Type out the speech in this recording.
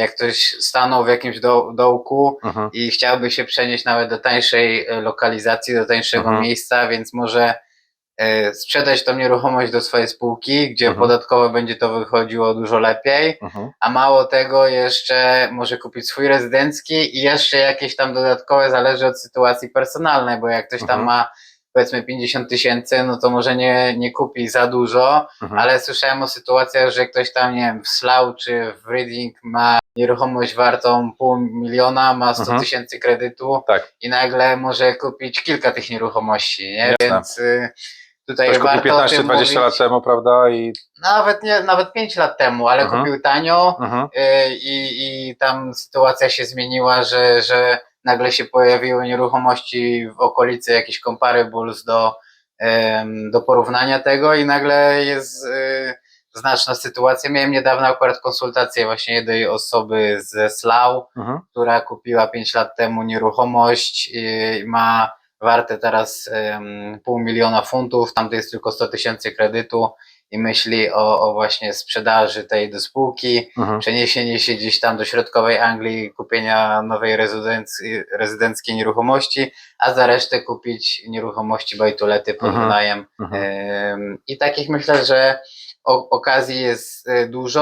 jak ktoś stanął w jakimś do, dołku Mhm. i chciałby się przenieść nawet do tańszej e, lokalizacji, do tańszego Mhm. miejsca, więc może e, sprzedać tą nieruchomość do swojej spółki, gdzie Mhm. podatkowo będzie to wychodziło dużo lepiej, a mało tego jeszcze może kupić swój rezydencki i jeszcze jakieś tam dodatkowe, zależy od sytuacji personalnej, bo jak ktoś tam ma powiedzmy 50 tysięcy, no to może nie, nie kupi za dużo, Mhm. ale słyszałem o sytuacjach, że ktoś tam, nie wiem, w Slough czy w Reading ma nieruchomość wartą pół miliona, ma 100 Mhm. tysięcy kredytu Tak. i nagle może kupić kilka tych nieruchomości, nie? Jasne. Więc y, tutaj Ktoś kupił warto o tym 15-20 mówić. lat temu, prawda? I Nawet nie, nawet 5 lat temu, ale Mhm. kupił tanio mhm. y, i, i tam sytuacja się zmieniła, że, że nagle się pojawiły nieruchomości w okolicy jakichś comparables do, do porównania tego i nagle jest y, znaczna sytuacja. Miałem niedawno akurat konsultację właśnie jednej osoby ze Slough, Mhm. która kupiła 5 lat temu nieruchomość i ma warte teraz pół miliona funtów, tam to jest tylko 100 tysięcy kredytu i myśli o, o właśnie sprzedaży tej do spółki, Mhm. przeniesienie się gdzieś tam do środkowej Anglii, kupienia nowej rezydencji, rezydenckiej nieruchomości, a za resztę kupić nieruchomości bajtulety pod Mhm. wynajem. Mhm. I takich myślę, że okazji jest e, dużo.